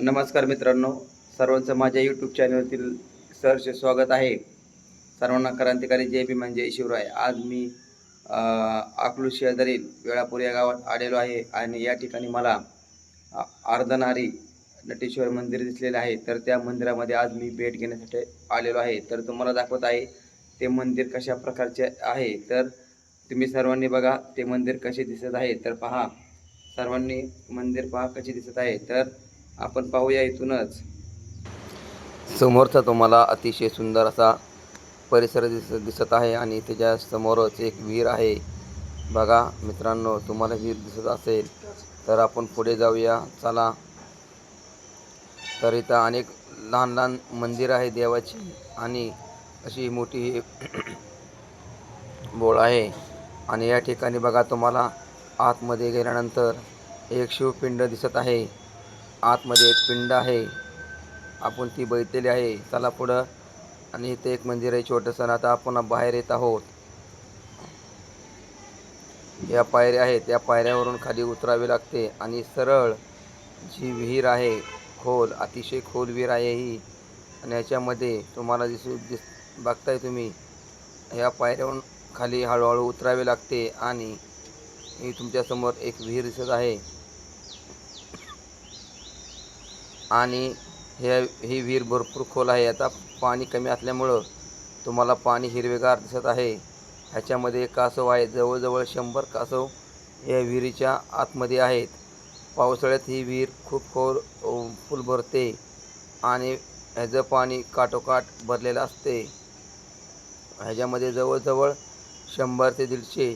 नमस्कार मित्रांनो सर्वांचं माझ्या यूट्यूब चॅनलवरील सरचे स्वागत आहे. सर्वांना क्रांतिकारी जय भीम जय शिवराय. आज मी आकलू शेजारील वेळापूर या गावात आलेलो आहे आणि या ठिकाणी मला अर्धनारी नटेश्वर मंदिर दिसलेले आहे. तर त्या मंदिरामध्ये आज मी भेट घेण्यासाठी आलेलो आहे. तर तुम्हाला दाखवत आहे ते मंदिर कशा प्रकारचे आहे. तर तुम्ही सर्वांनी बघा ते मंदिर कसे दिसत आहे. तर पहा सर्वांनी मंदिर पहा कसे दिसत आहे. तर आपण पाहूया इथूनच. समोरचा तुम्हाला अतिशय सुंदर असा परिसर दिस दिसत आहे आणि त्याच्या समोरच एक विहीर आहे. बघा मित्रांनो तुम्हाला विहीर दिसत असेल तर आपण पुढे जाऊया. चला. तर इथं अनेक लहान लहान मंदिर आहे देवाची आणि अशी मोठी बोळ आहे. आणि या ठिकाणी बघा तुम्हाला आतमध्ये गेल्यानंतर एक शिवपिंड दिसत आहे. आतमध्ये एक पिंड आहे. आपण ती बैठलेली आहे. चला पुढं. आणि इथे एक मंदिर आहे छोटंसं आता आपण बाहेर येत आहोत. या पायऱ्या आहेत. त्या पायऱ्यावरून खाली उतरावे लागते. आणि सरळ जी विहीर आहे खोल अतिशय खोल विहीर आहे ही. आणि याच्यामध्ये तुम्हाला दिसू दिस बघताय तुम्ही. या पायऱ्यावरून खाली हळूहळू उतरावे लागते. आणि ही तुमच्यासमोर एक विहीर दिसत आहे. आणि हे ही विहीर भरपूर खोल आहे. याचा पाणी कमी असल्यामुळं तुम्हाला पाणी हिरवेगार दिसत आहे. ह्याच्यामध्ये कासव आहे. जवळजवळ शंभर कासव या विहिरीच्या आतमध्ये आहेत. पावसाळ्यात ही विहीर खूप खोल फुल भरते आणि ह्याचं पाणी काठोकाठ भरलेलं असते. ह्याच्यामध्ये जवळजवळ शंभर ते दीडशे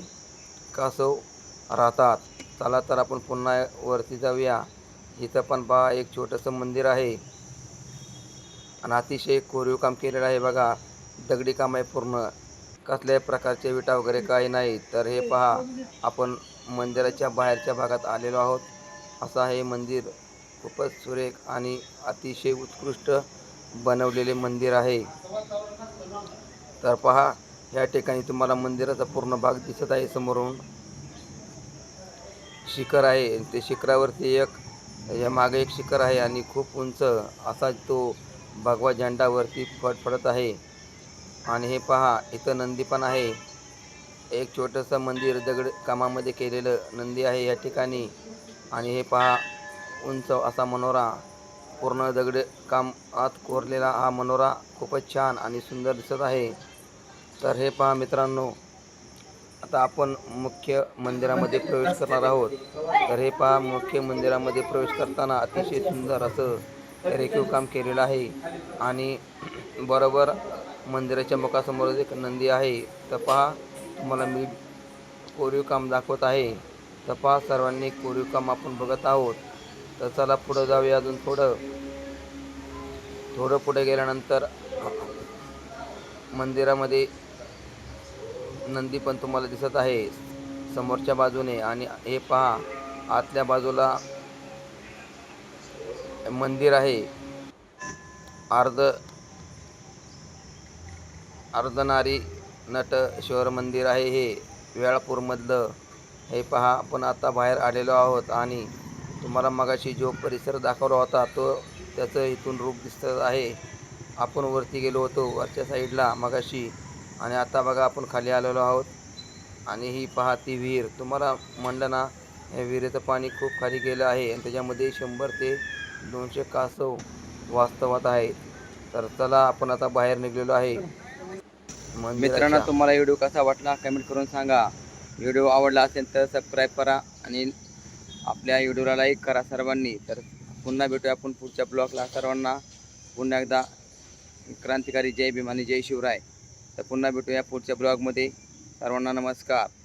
कासव राहतात. चला तर आपण पुन्हा वरती जाऊया. इथं पण पहा एक छोटंसं मंदिर आहे. आणि अतिशय कोरीव काम केलेलं आहे बघा. दगडी काम आहे पूर्ण. कसल्याही प्रकारचे विटा वगैरे काही नाही. तर हे पहा आपण मंदिराच्या बाहेरच्या भागात आलेलो आहोत. असं हे मंदिर. खूपच सुरेख आणि अतिशय उत्कृष्ट बनवलेले मंदिर आहे. तर पहा या ठिकाणी तुम्हाला मंदिराचा पूर्ण भाग दिसत आहे समोरून. शिखर आहे ते शिखरावरती एक या मागे एक शिखर आहे आणि खूप उंच असा तो भगवा झेंडावरती फडफडत आहे. आणि हे पहा इथं नंदी पण आहे. एक छोटंसं मंदिर दगड कामामध्ये केलेलं नंदी आहे या ठिकाणी. आणि हे पहा उंच असा मनोरा पूर्ण दगड काम आत कोरलेला हा मनोरा खूपच छान आणि सुंदर दिसत आहे. तर हे पहा मित्रांनो आता आपण मुख्य मंदिरामध्ये प्रवेश करणार आहोत. तर हे पहा मुख्य मंदिरामध्ये प्रवेश करताना अतिशय सुंदर असं रेखीव काम केलेलं आहे. आणि बरोबर मंदिराच्या मुखासमोर एक नंदी आहे. तर पहा तुम्हाला मी कोरीव काम दाखवत आहे. तर पहा सर्वांनी कोरीव काम आपण बघत आहोत. तर चला पुढं जाऊया अजून थोडं. थोडं पुढे गेल्यानंतर मंदिरामध्ये नंदी पण तुम्हाला दिसत आहे. समोरच्या बाजूने आणि हे पहा आतल्या बाजूला मंदिर आहे. अर्ध अर्धनारी नटेश्वर मंदिर आहे हे वेळापूरमधलं. हे पहा आपण आता बाहेर आलेलो आहोत आणि तुम्हाला मगाशी जो परिसर दाखवला होता तो त्याचं इथून रूप दिसत आहे. आपण वरती गेलो होतो वरच्या साईडला मगाशी आणि आता बघा आपण खाली आलेलो आहोत. आणि ही पहा ती विहीर. तुम्हाला म्हणलं ना या विहिरीचं पाणी खूप खाली गेलं आहे आणि त्याच्यामध्ये शंभर ते दोनशे कासव वास्तवात आहे तर चला आपण आता बाहेर निघलेलो आहे. मित्रांनो तुम्हाला व्हिडिओ कसा वाटला कमेंट करून सांगा. व्हिडिओ आवडला असेल तर सबस्क्राईब करा आणि आपल्या व्हिडिओला लाईक करा सर्वांनी. तर पुन्हा भेटूया आपण पुढच्या ब्लॉगला सर्वांना पुन्हा एकदा क्रांतिकारी जय भीमानी जय शिवराय. तर पुन्हा भेटूया पुढच्या ब्लॉगमध्ये. सर्वांना नमस्कार.